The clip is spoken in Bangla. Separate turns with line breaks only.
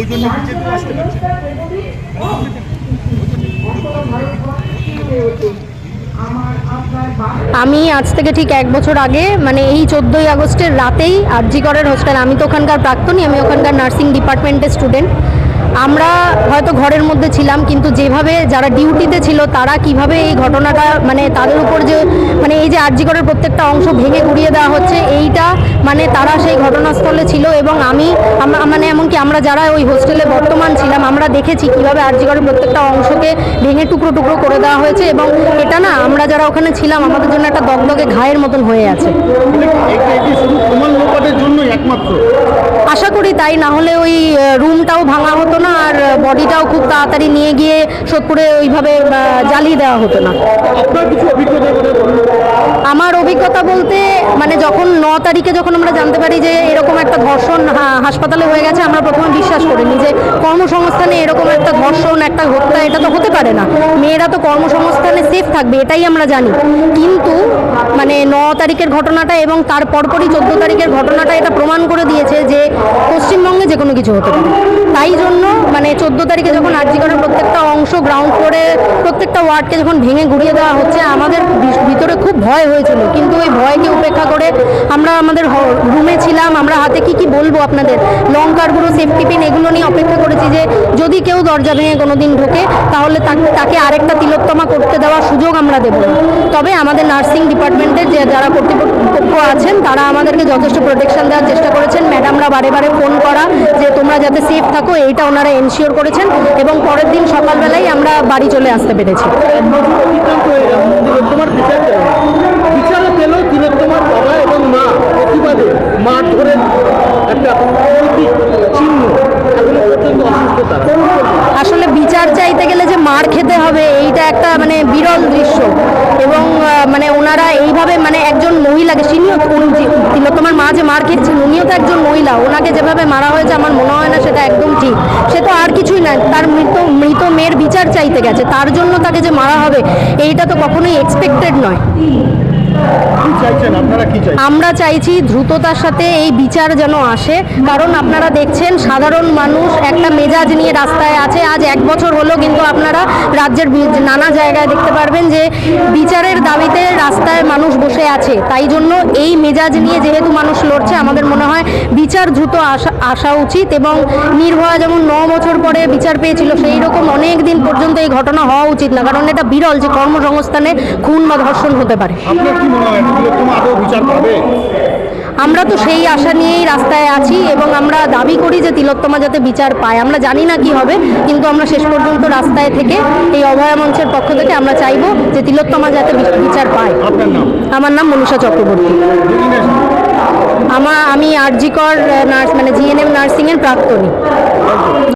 ওই জন্য বিজেপি আসতে পারছে
আমি আজ থেকে ঠিক এক বছর আগে মানে এই চোদ্দোই আগস্টের রাতেই আরজিকরের হোস্টেল আমি তো ওখানকার প্রাক্তনী আমি ওখানকার নার্সিং ডিপার্টমেন্টের স্টুডেন্ট আমরা হয়তো ঘরের মধ্যে ছিলাম কিন্তু যেভাবে যারা ডিউটিতে ছিল তারা কীভাবে এই ঘটনাটা মানে তাদের উপর যে মানে এই যে আরজিকরের প্রত্যেকটা অংশ ভেঙে গুড়িয়ে দেওয়া হচ্ছে এইটা মানে তারা সেই ঘটনাস্থলে ছিল এবং আমি মানে এমনকি আমরা যারা ওই হোস্টেলে বর্তমান ছিলাম আমরা দেখেছি কীভাবে আরজিকরের প্রত্যেকটা অংশকে ভেঙে টুকরো টুকরো করে দেওয়া হয়েছে এবং এটা না আমরা যারা ওখানে ছিলাম আমাদের জন্য একটা দগদগে ঘায়ের মতন হয়ে আছে। আশা করি তাই না হলে ওই রুমটাও বডিটাও খুব তাড়াতাড়ি নিয়ে গিয়ে সোদপুরে ওইভাবে জ্বালিয়ে দেওয়া হতো না। আমার অভিজ্ঞতা বলতে মানে যখন ন তারিখে যখন আমরা জানতে পারি যে এরকম একটা ধর্ষণ হাসপাতালে হয়ে গেছে আমরা প্রথমে বিশ্বাস করিনি যে কর্মসংস্থানে এরকম একটা ধর্ষণ একটা হত্যা এটা তো হতে পারে না। মেয়েরা তো কর্মসংস্থানে সেফ থাকবে এটাই আমরা জানি। কিন্তু মানে ন তারিখের ঘটনাটা এবং তার পরপরই চোদ্দ তারিখের ঘটনাটা এটা প্রমাণ করে দিয়েছে যে যে কোনো কিছু হতে পারে। তাই জন্য মানে চোদ্দ তারিখে যখন আর্জিকরের প্রত্যেকটা অংশ গ্রাউন্ড ফ্লোরে প্রত্যেকটা ওয়ার্ডকে যখন ভেঙে গুড়িয়ে দেওয়া হচ্ছে, আমাদের ভিতরে খুব ভয় হয়েছিল। কিন্তু ওই ভয়কে উপেক্ষা করে আমরা আমাদের রুমে ছিলাম। আমরা হাতে কি কি বলব আপনাদের? লঙ্কার গুঁড়ো সেফটি পিন এগুলো নিয়ে অপেক্ষা করেছি যে যদি কেউ দরজা ভেঙে কোনো দিন ঢোকে, তাহলে তাকে- তাকে আরেকটা তিলোত্তমা করতে দেওয়ার সুযোগ আমরা দেবো তবে আমাদের নার্সিং ডিপার্টমেন্টের যে যারা কর্তৃপক্ষ আছেন, তারা আমাদেরকে যথেষ্ট প্রোটেকশন দেওয়ার চেষ্টা করেছেন। ম্যাডামরা বারে বারে ফোন করা যে তোমরা যাতে সেফ থাকো, এইটা ওনারা এনশিওর করেছেন এবং পরের দিন সকালবেলায় আমরা বাড়ি চলে আসতে পেরেছি। আসলে বিচার চাইতে গেলে যে মার খেতে হবে, এইটা একটা মানে বিরল দৃশ্য। এবং মানে ওনারা এইভাবে মানে একজন মহিলাকে তিনিও উনি তিলোত্তমার মা যে মার খেয়েছেন উনিও তো একজন মহিলা, ওনাকে যেভাবে মারা হয়েছে আমার মনে হয় না সেটা একদম ঠিক। সে তো আর কিছুই না, তার মৃত মৃত মেয়ের বিচার চাইতে গেছে, তার জন্য তাকে যে মারা হবে, এইটা তো কখনোই এক্সপেক্টেড নয়। আমরা চাইছি দ্রুততার সাথে এই বিচার যেন আসে। কারণ আপনারা দেখছেন, সাধারণ মানুষ একটা মেজাজ নিয়ে রাস্তায় আছে। আজ এক বছর হলো, কিন্তু আপনারা রাজ্যের নানা জায়গায় দেখতে পারবেন যে বিচারের দাবিতে রাস্তায় মানুষ বসে আছে। তাই জন্য এই মেজাজ নিয়ে যেহেতু মানুষ লড়ছে, আমাদের মনে হয় বিচার দ্রুত আসা আসা উচিত এবং নির্ভয়া যেমন ন বছর পরে বিচার পেয়েছিল সেই রকম অনেক দিন পর্যন্ত এই ঘটনা হওয়া উচিত না কারণ এটা বিরল যে কর্মসংস্থানে খুন বা ধর্ষণ হতে পারে। আমরা তো সেই আশা নিয়েই রাস্তায় আছি এবং আমরা দাবি করি যে তিলোত্তমা যাতে বিচার পায়। আমরা জানি না কি হবে কিন্তু আমরা শেষ পর্যন্ত রাস্তায় থেকে এই অভয়া মঞ্চের পক্ষ থেকে আমরা চাইব যে তিলোত্তমা যাতে বিচার পায়। আমার নাম মনীষা চক্রবর্তী। আমার আমি আরজিকর নার্স মানে জিএনএম নার্সিংয়ের প্রাক্তনী।